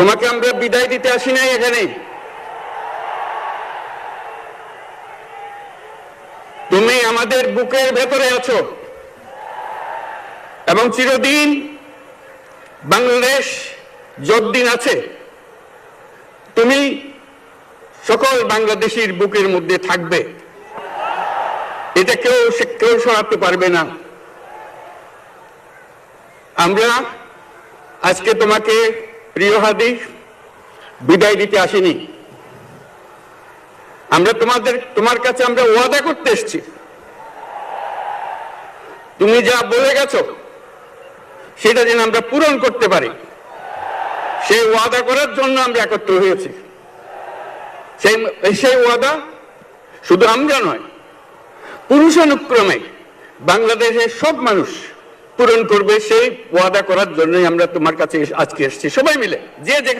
তোমাকে আমরা বিদায় দিতে আসি নাই এখানে। তুমি আমাদের বুকের ভেতরে আছো। এবং চিরদিন বাংলাদেশ যতদিন আছে, তুমি সকল বাংলাদেশির বুকের মধ্যে থাকবে। এটা কেউ কেউ সরাতে পারবে না। আমরা আজকে তোমাকে প্রিয় হাদি, বিদায় দিতে আসিনি। আমরা তোমাদের, তোমার কাছে আমরা ওয়াদা করতে এসেছি। তুমি যা বলে গেছো, সেটা যেন আমরা পূরণ করতে পারি। সেই ওয়াদা করার জন্য আমরা একত্র হয়েছি। সেই সেই ওয়াদা শুধু আমরা নয়, পুরুষানুক্রমে বাংলাদেশের সব মানুষ পূরণ করবে, সেই ওয়াদা করার জন্যই আমরা তোমার কাছে আজকে এসেছি। সবাই মিলে, যে যেখানে